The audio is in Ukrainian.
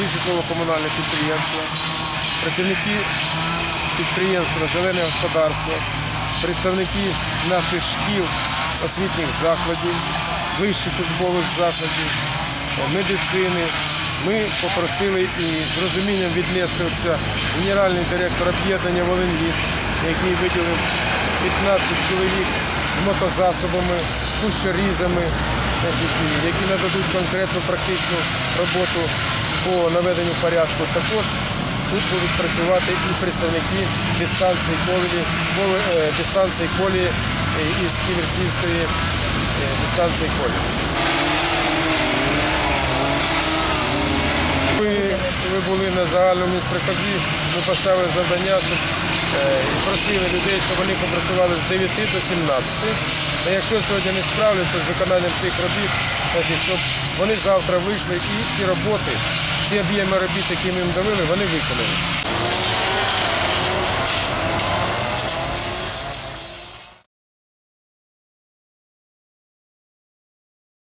всі житлово-комунальні підприємства, працівники підприємства Зелене господарство, представники наших шкіл, освітніх закладів, вищих учбових закладів, медицини. Ми попросили і з розумінням віднестися генеральний директор об'єднання Волинліс, який виділив 15 чоловік з мотозасобами, з кущорізами, які нададуть конкретну практичну роботу по наведенню порядку. Також тут будуть працювати і представники дистанції колії, е, дистанції колії е, із Ківерцівської е, дистанції колії. Ви були на загальному інструктажі, ми поставили завдання, і просили людей, щоб вони попрацювали з 9 до 17. А якщо сьогодні не справляться з виконанням цих робіт, щоб вони завтра вийшли і ці роботи, всі об'єми робіт, які ми їм давили, вони виконали.